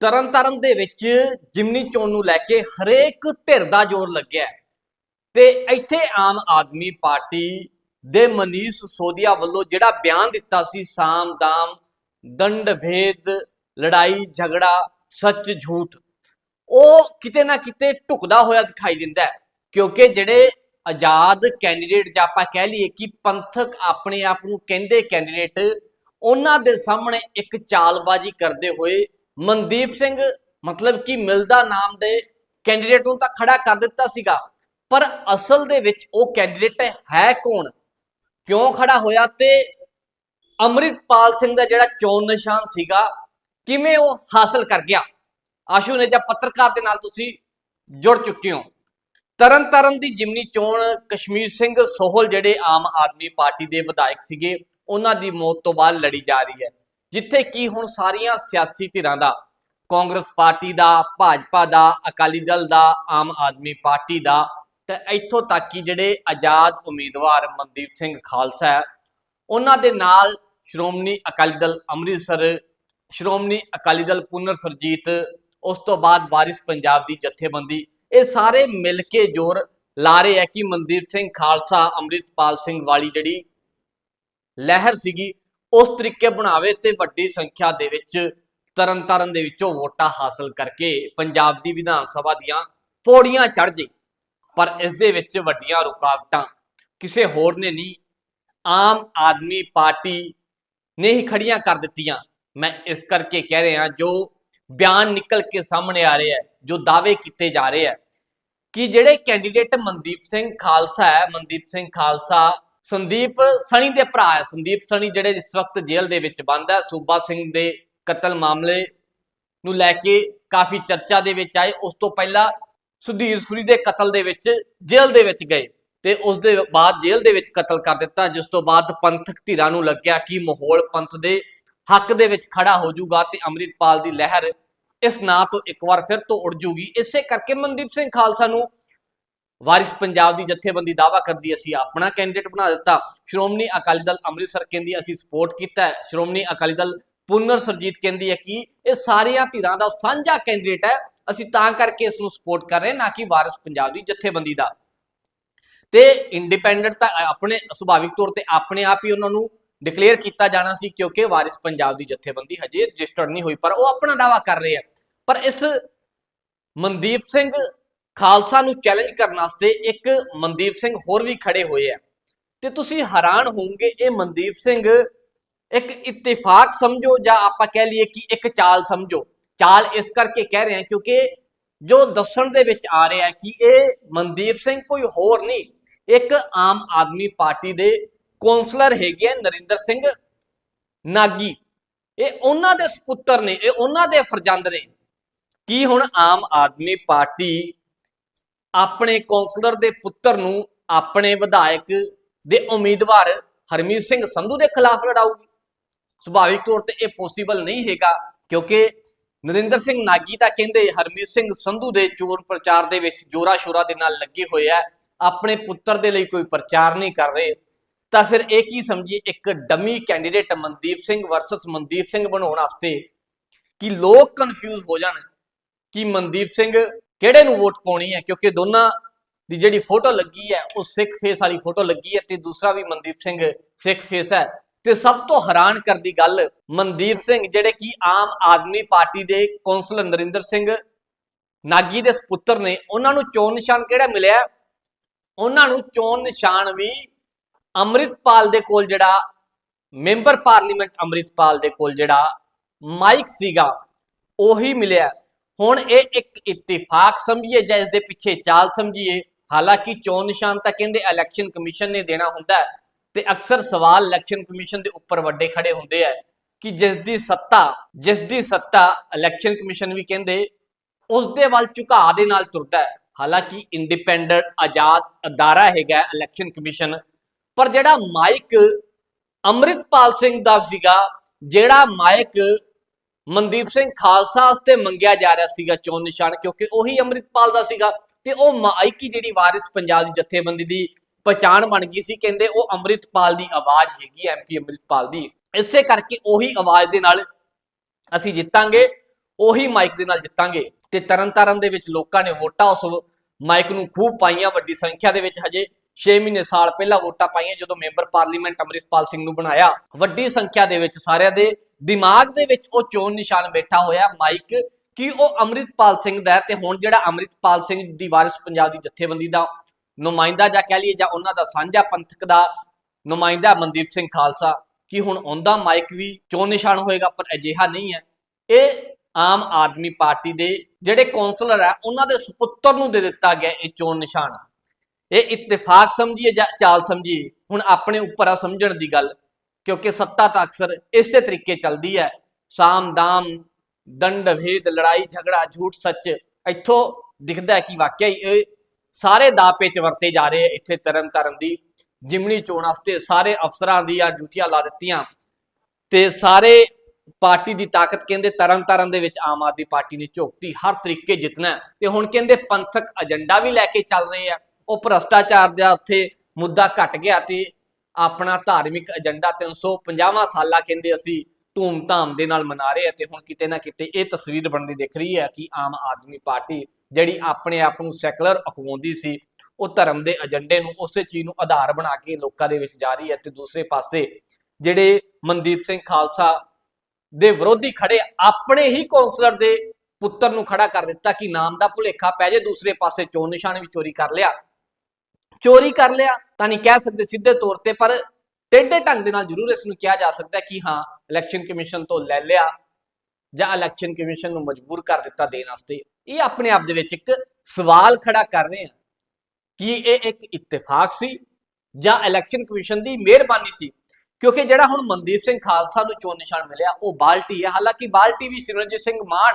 ਤਰਨਤਾਰਨ ਦੇ ਵਿੱਚ ਜਿਮਨੀ ਚੋਣ ਨੂੰ ਲੈ ਕੇ ਹਰੇਕ ਧਿਰ ਦਾ ਜ਼ੋਰ ਲੱਗਿਆ ਤੇ ਇੱਥੇ ਆਮ ਆਦਮੀ ਪਾਰਟੀ ਦੇ ਮਨੀਸ਼ ਸੋਧੀਆ ਵੱਲੋਂ ਜਿਹੜਾ ਬਿਆਨ ਦਿੱਤਾ ਸੀ, ਸਾਮ ਦਾਮ, ਦੰਡ ਭੇਦ, ਲੜਾਈ ਝਗੜਾ, ਸੱਚ ਝੂਠ, ਉਹ ਕਿਤੇ ਨਾ ਕਿਤੇ ਢੁਕਦਾ ਹੋਇਆ ਦਿਖਾਈ ਦਿੰਦਾ ਹੈ। ਕਿਉਂਕਿ ਜਿਹੜੇ ਆਜ਼ਾਦ ਕੈਂਡੀਡੇਟ ਜਾਂ ਆਪਾਂ ਕਹਿ ਲਈਏ ਕਿ ਪੰਥਕ ਆਪਣੇ ਆਪ ਨੂੰ ਕਹਿੰਦੇ ਕੈਂਡੀਡੇਟ, ਉਹਨਾਂ ਦੇ ਸਾਹਮਣੇ ਇੱਕ ਚਾਲਬਾਜ਼ੀ ਕਰਦੇ ਹੋਏ ਮਨਦੀਪ ਸਿੰਘ ਮਤਲਬ ਕਿ ਮਿਲਦਾ ਨਾਮ ਦੇ ਕੈਂਡੀਡੇਟ ਨੂੰ ਤਾਂ ਖੜਾ ਕਰ ਦਿੱਤਾ ਸੀਗਾ, ਪਰ ਅਸਲ ਦੇ ਵਿੱਚ ਉਹ ਕੈਂਡੀਡੇਟ ਹੈ ਕੌਣ? ਕਿਉਂ ਖੜਾ ਹੋਇਆ ਤੇ ਅੰਮ੍ਰਿਤਪਾਲ ਸਿੰਘ ਦਾ ਜਿਹੜਾ ਚੋਣ ਨਿਸ਼ਾਨ ਸੀਗਾ, ਕਿਵੇਂ ਉਹ ਹਾਸਲ ਕਰ ਗਿਆ? ਆਸ਼ੂ ਨੇ ਜਾਂ ਪੱਤਰਕਾਰ ਦੇ ਨਾਲ ਤੁਸੀਂ ਜੁੜ ਚੁੱਕੇ ਹੋ। ਤਰਨ ਤਾਰਨ ਦੀ ਜਿਮਨੀ ਚੋਣ, ਕਸ਼ਮੀਰ ਸਿੰਘ ਸੋਹਲ ਜਿਹੜੇ ਆਮ ਆਦਮੀ ਪਾਰਟੀ ਦੇ ਵਿਧਾਇਕ ਸੀਗੇ, ਉਹਨਾਂ ਦੀ ਮੌਤ ਤੋਂ ਬਾਅਦ ਲੜੀ ਜਾ ਰਹੀ ਹੈ। ਜਿੱਥੇ ਕੀ ਹੁਣ ਸਾਰੀਆਂ ਸਿਆਸੀ ਧਿਰਾਂ ਦਾ, ਕਾਂਗਰਸ ਪਾਰਟੀ ਦਾ, ਭਾਜਪਾ ਦਾ, ਅਕਾਲੀ ਦਲ ਦਾ, ਆਮ ਆਦਮੀ ਪਾਰਟੀ ਦਾ, ਤੇ ਇੱਥੋਂ ਤੱਕ ਕਿ ਜਿਹੜੇ ਆਜ਼ਾਦ ਉਮੀਦਵਾਰ ਮਨਦੀਪ ਸਿੰਘ ਖਾਲਸਾ ਹੈ, ਉਹਨਾਂ ਦੇ ਨਾਲ ਸ਼੍ਰੋਮਣੀ ਅਕਾਲੀ ਦਲ ਅੰਮ੍ਰਿਤਸਰ, ਸ਼੍ਰੋਮਣੀ ਅਕਾਲੀ ਦਲ ਪੁਨਰ ਸਰਜੀਤ, ਉਸ ਤੋਂ ਬਾਅਦ ਵਾਰਿਸ ਪੰਜਾਬ ਦੀ ਜਥੇਬੰਦੀ, ਇਹ ਸਾਰੇ ਮਿਲ ਕੇ ਜ਼ੋਰ ਲਾ ਰਹੇ ਹੈ ਕਿ ਮਨਦੀਪ ਸਿੰਘ ਖਾਲਸਾ, ਅੰਮ੍ਰਿਤਪਾਲ ਸਿੰਘ ਵਾਲੀ ਜਿਹੜੀ ਲਹਿਰ ਸੀਗੀ ਉਸ ਤਰੀਕੇ ਬਣਾਵੇ ਤੇ ਵੱਡੀ ਸੰਖਿਆ ਦੇ ਵਿੱਚ, ਤਰਨਤਾਰਨ ਦੇ ਵਿੱਚੋਂ ਵੋਟਾਂ ਹਾਸਲ ਕਰਕੇ ਪੰਜਾਬ ਦੀ ਵਿਧਾਨ ਸਭਾ ਦੀਆਂ ਪੌੜੀਆਂ ਚੜ੍ਹ ਜੇ। ਪਰ ਇਸ ਦੇ ਵਿੱਚ ਵੱਡੀਆਂ ਰੁਕਾਵਟਾਂ ਕਿਸੇ ਹੋਰ ਨੇ ਨਹੀਂ, ਆਮ ਆਦਮੀ ਪਾਰਟੀ ਨੇ ਹੀ ਖੜੀਆਂ ਕਰ ਦਿੱਤੀਆਂ। ਮੈਂ ਇਸ ਕਰਕੇ ਕਹਿ ਰਿਹਾ ਜੋ ਬਿਆਨ ਨਿਕਲ ਕੇ ਸਾਹਮਣੇ ਆ ਰਹੇ ਹੈ, ਜੋ ਦਾਅਵੇ ਕੀਤੇ ਜਾ ਰਹੇ ਹੈ, ਕਿ ਜਿਹੜੇ ਕੈਂਡੀਡੇਟ ਮਨਦੀਪ ਸਿੰਘ ਖਾਲਸਾ ਹੈ, ਮਨਦੀਪ ਸਿੰਘ ਖਾਲਸਾ ਸੰਦੀਪ ਸਣੀ ਦੇ ਭਰਾ ਹੈ। ਸੰਦੀਪ ਸਣੀ ਜਿਹੜੇ ਇਸ ਵਕਤ ਜੇਲ੍ਹ ਦੇ ਵਿੱਚ ਬੰਦ ਹੈ। ਸੂਬਾ ਸਿੰਘ ਦੇ ਕਤਲ ਮਾਮਲੇ ਨੂੰ ਲੈ ਕੇ ਕਾਫੀ ਚਰਚਾ ਦੇ ਵਿੱਚ ਆਏ। ਉਸ ਤੋਂ ਪਹਿਲਾਂ ਸੁਧੀਰ ਸੁਰੀ ਦੇ ਕਤਲ ਦੇ ਵਿੱਚ ਜੇਲ੍ਹ ਦੇ ਵਿੱਚ ਗਏ ਤੇ ਉਸ ਦੇ ਬਾਅਦ ਜੇਲ੍ਹ ਦੇ ਵਿੱਚ ਕਤਲ ਕਰ ਦਿੱਤਾ। ਜਿਸ ਤੋਂ ਬਾਅਦ ਪੰਥਕ ਧਿਰਾਂ ਨੂੰ ਲੱਗਿਆ ਕਿ ਮਾਹੌਲ ਪੰਥ ਦੇ ਹੱਕ ਦੇ ਵਿੱਚ ਖੜਾ ਹੋ ਜਾਊਗਾ ਤੇ ਅੰਮ੍ਰਿਤਪਾਲ ਦੀ ਲਹਿਰ ਇਸ ਨਾਂ ਤੋਂ ਇੱਕ ਵਾਰ ਫਿਰ ਤੋਂ ਉੱਡ ਜੂਗੀ ਇਸੇ ਕਰਕੇ ਮਨਦੀਪ ਸਿੰਘ ਖਾਲਸਾ ਨੂੰ ਵਾਰਿਸ ਪੰਜਾਬ ਦੀ ਜਥੇਬੰਦੀ ਦਾਵਾ ਕਰਦੀ ਅਸੀਂ ਆਪਣਾ ਕੈਂਡੀਡੇਟ ਬਣਾ ਦਿੱਤਾ। ਸ਼੍ਰੋਮਣੀ ਅਕਾਲੀ ਦਲ ਅੰਮ੍ਰਿਤਸਰ ਕਹਿੰਦੀ ਅਸੀਂ ਸਪੋਰਟ ਕੀਤਾ ਸ਼੍ਰੋਮਣੀ ਅਕਾਲੀ ਦਲ ਪੁਨਰ ਸਰਜੀਤ ਕਹਿੰਦੀ ਹੈ ਕਿ ਇਹ ਸਾਰੀਆਂ ਧਿਰਾਂ ਦਾ ਸਾਂਝਾ ਕੈਂਡੀਡੇਟ ਹੈ, ਅਸੀਂ ਤਾਂ ਕਰਕੇ ਇਸ ਨੂੰ ਸਪੋਰਟ ਕਰ ਰਹੇ ਨਾ ਕਿ ਵਾਰਿਸ ਪੰਜਾਬ ਦੀ ਜਥੇਬੰਦੀ ਦਾ। ਤੇ ਇੰਡੀਪੈਂਡੈਂਟ ਤਾਂ ਆਪਣੇ ਸੁਭਾਵਿਕ ਤੌਰ ਤੇ ਆਪਣੇ ਆਪ ਹੀ ਉਹਨਾਂ ਨੂੰ ਡਿਕਲੇਅਰ ਕੀਤਾ ਜਾਣਾ ਸੀ, ਕਿਉਂਕਿ ਵਾਰਿਸ ਪੰਜਾਬ ਦੀ ਜਥੇਬੰਦੀ ਹਜੇ ਰਜਿਸਟਰਡ ਨਹੀਂ ਹੋਈ, ਪਰ ਉਹ ਆਪਣਾ ਦਾਵਾ ਕਰ ਰਹੇ ਆ ਪਰ ਇਸ ਮਨਦੀਪ ਸਿੰਘ ਖਾਲਸਾ ਨੂੰ ਚੈਲੰਜ ਕਰਨ ਵਾਸਤੇ ਇੱਕ ਮਨਦੀਪ ਸਿੰਘ ਹੋਰ ਵੀ ਖੜੇ ਹੋਏ ਆ। ਤੇ ਤੁਸੀਂ ਹੈਰਾਨ ਹੋਵੋਗੇ, ਇਹ ਮਨਦੀਪ ਸਿੰਘ ਇੱਕ ਇਤਫਾਕ ਸਮਝੋ ਜਾਂ ਆਪਾਂ ਕਹਿ ਲਈਏ ਕਿ ਇੱਕ ਚਾਲ ਸਮਝੋ। ਚਾਲ ਇਸ ਕਰਕੇ ਕਹਿ ਰਹੇ ਹਾਂ ਕਿਉਂਕਿ ਜੋ ਦੱਸਣ ਦੇ ਵਿੱਚ ਆ ਰਿਹਾ ਕਿ ਇਹ ਮਨਦੀਪ ਸਿੰਘ ਕੋਈ ਹੋਰ ਨਹੀਂ, ਇੱਕ ਆਮ ਆਦਮੀ ਪਾਰਟੀ ਦੇ ਕੌਂਸਲਰ ਹੈਗੇ ਆ ਨਰਿੰਦਰ ਸਿੰਘ ਨਾਗੀ। ਇਹ ਉਹਨਾਂ ਦੇ ਸੁਪੁੱਤਰ ਨੇ, ਇਹ ਉਹਨਾਂ ਦੇ ਫਰਜ਼ੰਦ ਨੇ। ਕੀ ਹੁਣ ਆਮ ਆਦਮੀ ਪਾਰਟੀ ਆਪਣੇ ਕੌਂਸਲਰ ਦੇ ਪੁੱਤਰ ਨੂੰ ਆਪਣੇ ਵਿਧਾਇਕ ਦੇ ਉਮੀਦਵਾਰ ਹਰਮੀਤ ਸਿੰਘ ਸੰਧੂ ਦੇ ਖਿਲਾਫ ਲੜਾਊਗੀ। ਸੁਭਾਵਿਕ ਤੌਰ ਤੇ ਇਹ ਪੋਸੀਬਲ ਨਹੀਂ ਹੈਗਾ ਕਿਉਂਕਿ ਨਰਿੰਦਰ ਸਿੰਘ ਨਾਗੀ ਤਾਂ ਕਹਿੰਦੇ ਹਰਮੀਤ ਸਿੰਘ ਸੰਧੂ ਦੇ ਚੋਣ ਪ੍ਰਚਾਰ ਦੇ ਵਿੱਚ ਜੋਰਾ ਸ਼ੋਰਾ ਦੇ ਨਾਲ ਲੱਗੇ ਹੋਏ ਆ, ਆਪਣੇ ਪੁੱਤਰ ਦੇ ਲਈ ਕੋਈ ਪ੍ਰਚਾਰ ਨਹੀਂ ਕਰ ਰਹੇ। ਤਾਂ ਫਿਰ ਇਹ ਕੀ ਸਮਝੀਏ, ਇੱਕ dummy candidate Mandeep Singh versus Mandeep Singh ਬਣਾਉਣ ਵਾਸਤੇ ਕਿ ਲੋਕ ਕਨਫਿਊਜ਼ ਹੋ ਜਾਣ? ਕਿ ਮਨਦੀਪ ਸਿੰਘ ਕਿਹੜੇ ਨੂੰ ਵੋਟ ਪਾਉਣੀ ਹੈ? ਕਿਉਂਕਿ ਦੋਨਾਂ ਦੀ ਜਿਹੜੀ ਫੋਟੋ ਲੱਗੀ ਹੈ, ਉਹ ਸਿੱਖ ਫੇਸ ਵਾਲੀ ਫੋਟੋ ਲੱਗੀ ਹੈ ਤੇ ਦੂਸਰਾ ਵੀ ਮਨਦੀਪ ਸਿੰਘ ਸਿੱਖ ਫੇਸ ਹੈ। ਤੇ ਸਭ ਤੋਂ ਹੈਰਾਨ ਕਰਦੀ ਗੱਲ ਮਨਦੀਪ ਸਿੰਘ, ਜਿਹੜੇ ਕਿ ਆਮ ਆਦਮੀ ਪਾਰਟੀ ਦੇ ਕੌਂਸਲਰ ਨਰਿੰਦਰ ਸਿੰਘ ਨਾਗੀ ਦੇ ਸੁਪੁੱਤਰ ਨੇ, ਉਹਨਾਂ ਨੂੰ ਚੋਣ ਨਿਸ਼ਾਨ ਕਿਹੜਾ ਮਿਲਿਆ? ਉਹਨਾਂ ਨੂੰ ਚੋਣ ਨਿਸ਼ਾਨ ਵੀ ਅੰਮ੍ਰਿਤਪਾਲ ਦੇ ਕੋਲ ਜਿਹੜਾ, ਮੈਂਬਰ ਪਾਰਲੀਮੈਂਟ ਅੰਮ੍ਰਿਤਪਾਲ ਦੇ ਕੋਲ ਜਿਹੜਾ ਮਾਈਕ ਸੀਗਾ, ਉਹੀ ਮਿਲਿਆ। ਹੁਣ ਇਹ ਇੱਕ ਇਤਿਫਾਕ ਸਮਝੀਏ ਜਾਂ ਇਸ ਦੇ ਪਿੱਛੇ ਚਾਲ ਸਮਝੀਏ, ਹਾਲਾਂਕਿ ਚੋਣ ਨਿਸ਼ਾਨ ਤਾਂ ਕਹਿੰਦੇ ਇਲੈਕਸ਼ਨ ਕਮਿਸ਼ਨ ਨੇ ਦੇਣਾ ਹੁੰਦਾ ਤੇ ਅਕਸਰ ਸਵਾਲ ਇਲੈਕਸ਼ਨ ਕਮਿਸ਼ਨ ਦੇ ਉੱਪਰ ਵੱਡੇ ਖੜੇ ਹੁੰਦੇ ਆ ਕਿ ਜਿਸ ਦੀ ਸੱਤਾ ਜਿਸ ਦੀ ਸੱਤਾ ਇਲੈਕਸ਼ਨ ਕਮਿਸ਼ਨ ਵੀ ਕਹਿੰਦੇ ਉਸ ਦੇ ਵੱਲ ਝੁਕਾਅ ਦੇ ਨਾਲ ਤੁਰਦਾ ਹੈ। ਹਾਲਾਂਕਿ ਇੰਡੀਪੈਂਡੈਂਟ ਆਜ਼ਾਦ ਅਦਾਰਾ ਹੈਗਾ ਇਲੈਕਸ਼ਨ ਕਮਿਸ਼ਨ ਪਰ ਜਿਹੜਾ ਮਾਈਕ ਅੰਮ੍ਰਿਤਪਾਲ ਸਿੰਘ ਦਾ ਸੀਗਾ, ਜਿਹੜਾ ਮਾਈਕ ਮਨਦੀਪ ਸਿੰਘ ਖਾਲਸਾ ਵਾਸਤੇ ਮੰਗਿਆ ਜਾ ਰਿਹਾ ਸੀਗਾ ਚੋਣ ਨਿਸ਼ਾਨ, ਕਿਉਂਕਿ ਉਹੀ ਅੰਮ੍ਰਿਤਪਾਲ ਦਾ ਸੀਗਾ ਤੇ ਉਹ ਮਾਈਕ ਜਿਹੜੀ ਵਾਰਿਸ ਪੰਜਾਬ ਦੀ ਜਥੇਬੰਦੀ ਦੀ ਪਛਾਣ ਬਣ ਗਈ ਸੀ, ਕਹਿੰਦੇ ਉਹ ਅੰਮ੍ਰਿਤਪਾਲ ਦੀ ਆਵਾਜ਼ ਹੈਗੀ ਐਮਪੀ ਅੰਮ੍ਰਿਤਪਾਲ ਦੀ। ਇਸੇ ਕਰਕੇ ਉਹੀ ਆਵਾਜ਼ ਦੇ ਨਾਲ ਅਸੀਂ ਜਿੱਤਾਂਗੇ, ਉਹੀ ਮਾਈਕ ਦੇ ਨਾਲ ਜਿੱਤਾਂਗੇ ਤੇ ਤਰਨਤਾਰਨ ਦੇ ਵਿੱਚ ਲੋਕਾਂ ਨੇ ਵੋਟਾਂ, ਉਸ ਮਾਈਕ ਨੂੰ ਖੂਬ ਪਾਈਆਂ, ਵੱਡੀ ਸੰਖਿਆ ਦੇ ਵਿੱਚ ਹਜੇ 6 ਮਹੀਨੇ ਸਾਲ ਪਹਿਲਾਂ ਵੋਟਾਂ ਪਾਈਆਂ, ਜਦੋਂ ਮੈਂਬਰ ਪਾਰਲੀਮੈਂਟ ਅੰਮ੍ਰਿਤਪਾਲ ਸਿੰਘ ਨੂੰ ਬਣਾਇਆ। ਵੱਡੀ ਸੰਖਿਆ ਦੇ ਵਿੱਚ ਸਾਰਿਆਂ ਦੇ ਦਿਮਾਗ ਦੇ ਵਿੱਚ ਉਹ ਚੋਣ ਨਿਸ਼ਾਨ ਬੈਠਾ ਹੋਇਆ ਮਾਈਕ ਕਿ ਉਹ ਅੰਮ੍ਰਿਤਪਾਲ ਸਿੰਘ ਦਾ ਤੇ ਹੁਣ ਜਿਹੜਾ ਅੰਮ੍ਰਿਤਪਾਲ ਸਿੰਘ ਦੀ ਵਾਰਿਸ ਪੰਜਾਬ ਦੀ ਜਥੇਬੰਦੀ ਦਾ ਨੁਮਾਇੰਦਾ ਜਾਂ ਕਹਿ ਲਈਏ ਜਾਂ ਉਹਨਾਂ ਦਾ ਸਾਂਝਾ ਪੰਥਕ ਦਾ ਨੁਮਾਇੰਦਾ ਮਨਦੀਪ ਸਿੰਘ ਖਾਲਸਾ, ਕਿ ਹੁਣ ਉਹਦਾ ਮਾਈਕ ਵੀ ਚੋਣ ਨਿਸ਼ਾਨ ਹੋਏਗਾ, ਪਰ ਅਜਿਹਾ ਨਹੀਂ ਹੈ। ਇਹ ਆਮ ਆਦਮੀ ਪਾਰਟੀ ਦੇ ਜਿਹੜੇ ਕੌਂਸਲਰ ਆ, ਉਹਨਾਂ ਦੇ ਸੁਪੁੱਤਰ ਨੂੰ ਦੇ ਦਿੱਤਾ ਗਿਆ ਇਹ ਚੋਣ ਨਿਸ਼ਾਨ। ਇਹ ਇਤਫਾਕ ਸਮਝੀਏ ਜਾਂ ਚਾਲ ਸਮਝੀਏ, ਹੁਣ ਆਪਣੇ ਉੱਪਰ ਆ ਸਮਝਣ ਦੀ ਗੱਲ। ਕਿਉਂਕਿ ਸੱਤਾ ਤਾਂ ਅਕਸਰ ਇਸੇ ਤਰੀਕੇ ਚੱਲਦੀ ਹੈ। ਸਾਮ ਦਾਮ, ਦੰਡ ਭੇਦ, ਲੜਾਈ, ਝਗੜਾ, ਝੂਠ, ਸੱਚ, ਇੱਥੋਂ ਦਿਖਦਾ ਹੈ ਕਿ ਵਾਕਿਆ ਇਹ ਸਾਰੇ ਦਾਪੇ ਚ ਵਰਤੇ ਜਾ ਰਹੇ ਆ ਇੱਥੇ ਤਰਨ ਤਾਰਨ ਦੀ। ਜਿਮਣੀ ਚੋਣ ਵਾਸਤੇ ਸਾਰੇ ਅਫਸਰਾਂ ਦੀਆਂ ਡਿਊਟੀਆਂ ਲਾ ਦਿੱਤੀਆਂ ਤੇ ਸਾਰੇ ਪਾਰਟੀ ਦੀ ਤਾਕਤ ਕਹਿੰਦੇ ਤਰਨ ਤਾਰਨ ਦੇ ਵਿੱਚ ਆਮ ਆਦਮੀ ਪਾਰਟੀ ਨੇ ਝੋਕਤੀ, ਹਰ ਤਰੀਕੇ ਜਿੱਤਣਾ ਤੇ ਹੁਣ ਕਹਿੰਦੇ ਪੰਥਕ ਏਜੰਡਾ ਵੀ ਲੈ ਕੇ ਚੱਲ ਰਹੇ ਆ। ਉਹ ਭ੍ਰਸ਼ਟਾਚਾਰ ਦਾ ਉੱਥੇ ਮੁੱਦਾ ਘਟ ਗਿਆ ਤੇ ਆਪਣਾ ਧਾਰਮਿਕ ਏਜੰਡਾ 350ਵਾਂ ਸਾਲਾ ਕਹਿੰਦੇ ਅਸੀਂ ਧੂਮ-ਧਾਮ ਦੇ ਨਾਲ ਮਨਾ ਰਹੇ ਆ ਤੇ ਹੁਣ ਕਿਤੇ ਨਾ ਕਿਤੇ ਇਹ ਤਸਵੀਰ ਬਣਦੀ ਦਿਖ ਰਹੀ ਹੈ ਕਿ ਆਮ ਆਦਮੀ ਪਾਰਟੀ ਜਿਹੜੀ ਆਪਣੇ ਆਪ ਨੂੰ ਸੈਕੂਲਰ ਅਖਵਾਉਂਦੀ ਸੀ, ਉਹ ਧਰਮ ਦੇ ਏਜੰਡੇ ਨੂੰ ਉਸੇ ਚੀਜ਼ ਨੂੰ ਆਧਾਰ ਬਣਾ ਕੇ ਲੋਕਾਂ ਦੇ ਵਿੱਚ ਜਾ ਰਹੀ ਹੈ ਤੇ ਦੂਸਰੇ ਪਾਸੇ ਜਿਹੜੇ ਮਨਦੀਪ ਸਿੰਘ ਖਾਲਸਾ ਦੇ ਵਿਰੋਧੀ ਖੜੇ ਆਪਣੇ ਹੀ ਕੌਂਸਲਰ ਦੇ ਪੁੱਤਰ ਨੂੰ ਖੜਾ ਕਰ ਦਿੱਤਾ ਕਿ ਨਾਮ ਦਾ ਭੁਲੇਖਾ ਪੈ ਜੇ ਦੂਸਰੇ ਪਾਸੇ ਚੋਣ ਨਿਸ਼ਾਨ ਵੀ ਚੋਰੀ ਕਰ ਲਿਆ। ਚੋਰੀ ਕਰ ਲਿਆ, ਤਾਂ ਨਹੀਂ ਕਹਿ ਸਕਦੇ ਸਿੱਧੇ ਤੌਰ ਤੇ, ਪਰ ਟੇਢੇ ਢੰਗ ਦੇ ਨਾਲ ਜ਼ਰੂਰ ਇਸ ਨੂੰ ਕਿਹਾ ਜਾ ਸਕਦਾ ਕਿ ਹਾਂ ਇਲੈਕਸ਼ਨ ਕਮਿਸ਼ਨ ਤੋਂ ਲੈ ਲਿਆ ਜਾਂ ਇਲੈਕਸ਼ਨ ਕਮਿਸ਼ਨ ਨੂੰ ਮਜਬੂਰ ਕਰ ਦਿੱਤਾ ਦੇਣ ਵਾਸਤੇ। ਇਹ ਆਪਣੇ ਆਪ ਦੇ ਵਿੱਚ ਇੱਕ ਸਵਾਲ ਖੜਾ ਕਰ ਰਹੇ ਆ ਕਿ ਇਹ ਇੱਕ ਇਤਫਾਕ ਸੀ ਜਾਂ ਇਲੈਕਸ਼ਨ ਕਮਿਸ਼ਨ ਦੀ ਮਿਹਰਬਾਨੀ ਸੀ? ਕਿਉਂਕਿ ਜਿਹੜਾ ਹੁਣ ਮਨਦੀਪ ਸਿੰਘ ਖਾਲਸਾ ਨੂੰ ਚੋਣ ਨਿਸ਼ਾਨ ਮਿਲਿਆ, ਉਹ ਬਾਲਟੀ ਹੈ। ਹਾਲਾਂਕਿ ਬਾਲਟੀ ਵੀ ਸਿਮਰਨਜੀਤ ਸਿੰਘ ਮਾਨ,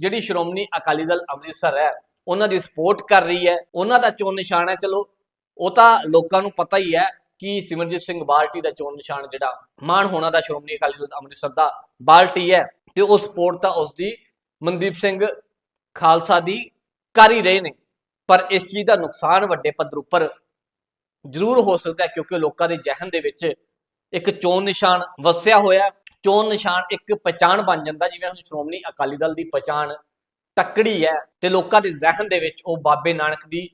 ਜਿਹੜੀ ਸ਼੍ਰੋਮਣੀ ਅਕਾਲੀ ਦਲ ਅੰਮ੍ਰਿਤਸਰ ਹੈ, ਉਹਨਾਂ ਦੀ ਸਪੋਰਟ ਕਰ ਰਹੀ ਹੈ। ਉਹਨਾਂ ਦਾ ਚੋਣ ਨਿਸ਼ਾਨ ਹੈ, ਚਲੋ ਉਹ ਤਾਂ ਲੋਕਾਂ ਨੂੰ ਪਤਾ ਹੀ ਹੈ ਕਿ ਸਿਮਰਜੀਤ ਸਿੰਘ ਬਾਲਟੀ ਦਾ ਚੋਣ ਨਿਸ਼ਾਨ ਜਿਹੜਾ ਮਾਨ ਹੋਣਾ ਦਾ ਸ਼੍ਰੋਮਣੀ ਅਕਾਲੀ ਦਲ ਅੰਮ੍ਰਿਤਸਰ ਦਾ ਬਾਲਟੀ ਹੈ ਤੇ ਉਹ ਸਪੋਰਟ ਤਾਂ ਉਸ ਦੀ ਮਨਦੀਪ ਸਿੰਘ ਖਾਲਸਾ ਦੀ ਕਰ ਹੀ ਰਹੇ ਨੇ। ਪਰ ਇਸ ਚੀਜ਼ ਦਾ ਨੁਕਸਾਨ ਵੱਡੇ ਪੱਧਰ ਉੱਪਰ ਜ਼ਰੂਰ ਹੋ ਸਕਦਾ ਕਿਉਂਕਿ ਲੋਕਾਂ ਦੇ ਜ਼ਿਹਨ ਦੇ ਵਿੱਚ ਇੱਕ ਚੋਣ ਨਿਸ਼ਾਨ ਵਸਿਆ ਹੋਇਆ ਚੋਣ ਨਿਸ਼ਾਨ ਇੱਕ ਪਛਾਣ ਬਣ ਜਾਂਦਾ ਜਿਵੇਂ ਹੁਣ ਸ਼੍ਰੋਮਣੀ ਅਕਾਲੀ ਦਲ ਦੀ ਪਛਾਣ ਤੱਕੜੀ ਹੈ ਤੇ ਲੋਕਾਂ ਦੇ ਜ਼ਿਹਨ ਦੇ ਵਿੱਚ ਉਹ ਬਾਬੇ ਨਾਨਕ ਦੀ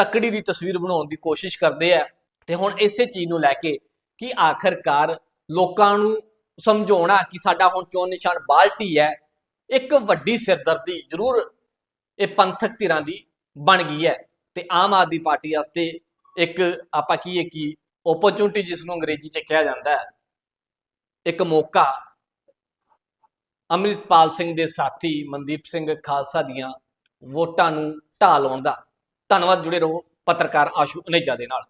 ਤਕੜੀ ਦੀ ਤਸਵੀਰ ਬਣਾਉਣ ਦੀ ਕੋਸ਼ਿਸ਼ ਕਰਦੇ ਆ ਤੇ ਹੁਣ ਇਸੇ ਚੀਜ਼ ਨੂੰ ਲੈ ਕੇ ਕਿ ਆਖਰਕਾਰ ਲੋਕਾਂ ਨੂੰ ਸਮਝਾਉਣਾ ਕਿ ਸਾਡਾ ਹੁਣ ਚੋਣ ਨਿਸ਼ਾਨ ਬਾਲਟੀ ਹੈ, ਇੱਕ ਵੱਡੀ ਸਿਰਦਰਦੀ ਜ਼ਰੂਰ ਇਹ ਪੰਥਕ ਧਿਰਾਂ ਦੀ ਬਣ ਗਈ ਹੈ ਤੇ ਆਮ ਆਦਮੀ ਪਾਰਟੀ ਵਾਸਤੇ ਇੱਕ ਆਪਾਂ ਕਹੀਏ ਕਿ ਓਪਰਚੁਨਿਟੀ ਜਿਸ ਨੂੰ ਅੰਗਰੇਜ਼ੀ 'ਚ ਕਿਹਾ ਜਾਂਦਾ ਹੈ, ਇੱਕ ਮੌਕਾ ਅੰਮ੍ਰਿਤਪਾਲ ਸਿੰਘ ਦੇ ਸਾਥੀ ਮਨਦੀਪ ਸਿੰਘ ਖਾਲਸਾ ਦੀਆਂ ਵੋਟਾਂ ਨੂੰ ਢਾਹ ਲਾਉਣ ਦਾ ਧੰਨਵਾਦ ਜੁੜੇ ਰਹੋ ਪੱਤਰਕਾਰ ਆਸ਼ੂ ਅਨੇਜਾ ਦੇ ਨਾਲ।